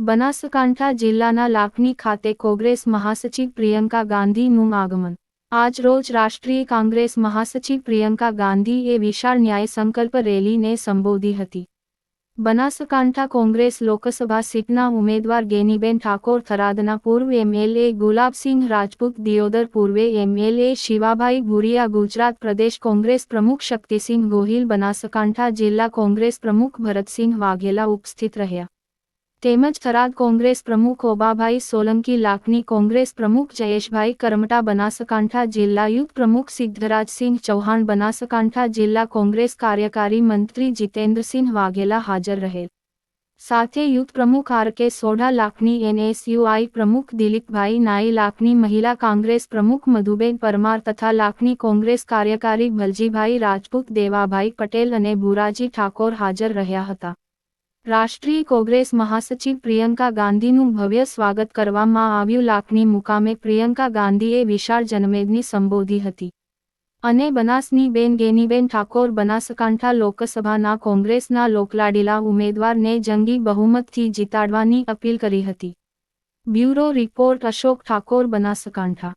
બનાસકાંઠા જિલ્લાના લાખણી ખાતે કોંગ્રેસ મહાસચિવ પ્રિયંકા ગાંધીનું આગમન. આજ રોજ રાષ્ટ્રીય કોંગ્રેસ મહાસચિવ પ્રિયંકા ગાંધીએ વિશાળ ન્યાય સંકલ્પ રેલીને સંબોધી હતી. બનાસકાંઠા કોંગ્રેસ લોકસભા સીટના ઉમેદવાર ગેનીબેન ઠાકોર થરાદના પૂર્વ એમએલએ ગુલાબસિંહ રાજપૂત, દિયોદર પૂર્વે એમએલએ શિવાભાઈ ભુરિયા, ગુજરાત પ્રદેશ કોંગ્રેસ પ્રમુખ શક્તિસિંહ ગોહિલ, બનાસકાંઠા જિલ્લા કોંગ્રેસ પ્રમુખ ભરતસિંહ વાઘેલા ઉપસ્થિત રહ્યા. તેમજ થરાદ કોંગ્રેસ પ્રમુખ ઓબાભાઈ સોલંકી, લાખની કોંગ્રેસ પ્રમુખ જયેશભાઈ કરમટા, બનાસકાંઠા જિલ્લા યુથ પ્રમુખ સિદ્ધરાજસિંહ ચૌહાણ, બનાસકાંઠા જિલ્લા કોંગ્રેસ કાર્યકારી મંત્રી જીતેન્દ્રસિંહ વાઘેલા હાજર રહેલ. સાથે યુથ પ્રમુખ આર કે સોઢા, લાખની એનએસયુઆઈ પ્રમુખ દિલીપભાઈ નાઈ, લાખની મહિલા કોંગ્રેસ પ્રમુખ મધુબેન પરમાર તથા લાખની કોંગ્રેસ કાર્યકારી ભલજીભાઈ રાજપૂત, દેવાભાઈ પટેલ અને ભુરાજી ઠાકોર હાજર રહ્યા હતા. રાષ્ટ્રીય કોંગ્રેસ મહાસચિવ પ્રિયંકા ગાંધીનું ભવ્ય સ્વાગત કરવામાં આવ્યું. લાખની મુકામે પ્રિયંકા ગાંધીએ વિશાળ જનમેદની સંબોધી હતી. અને બનાસની બેન ગેનીબેન ઠાકોર બનાસકાંઠા લોકસભાના કોંગ્રેસના લોકલાડીલા ઉમેદવારને જંગી બહુમતથી જીતાડવાની અપીલ કરી હતી. Bureau report Ashok Thakor Banaskantha.